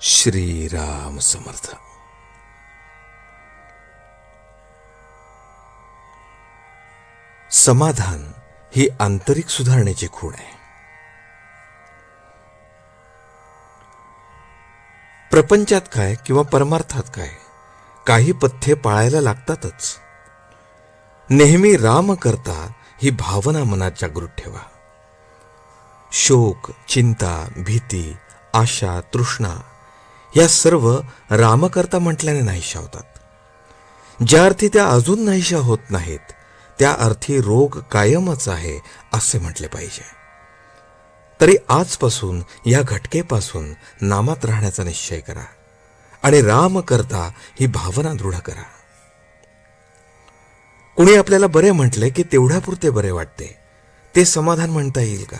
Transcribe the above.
श्रीराम समर्थ. समाधान ही आंतरिक सुधारणेची खूण आहे. प्रपंचात काय किंवा परमार्थात काय काही पथ्ये पाळायला लागतातच. नेहमी राम करता ही भावना मनात जागृत ठेवा. शोक चिंता भीती आशा तृष्णा या सर्व रामकर्ता म्हटल्याने नाहीशा होतात ज्या अर्थी त्या अजून नाहीशा होत नाहीत त्या अर्थी रोग कायमच आहे असे म्हटले पाहिजे. तरी आजपासून या घटकेपासून नामात राहण्याचा निश्चय करा आणि राम करता ही भावना दृढ करा. कुणी आपल्याला बरे म्हटले की तेवढ्यापुरते बरे वाटते ते समाधान म्हणता येईल का?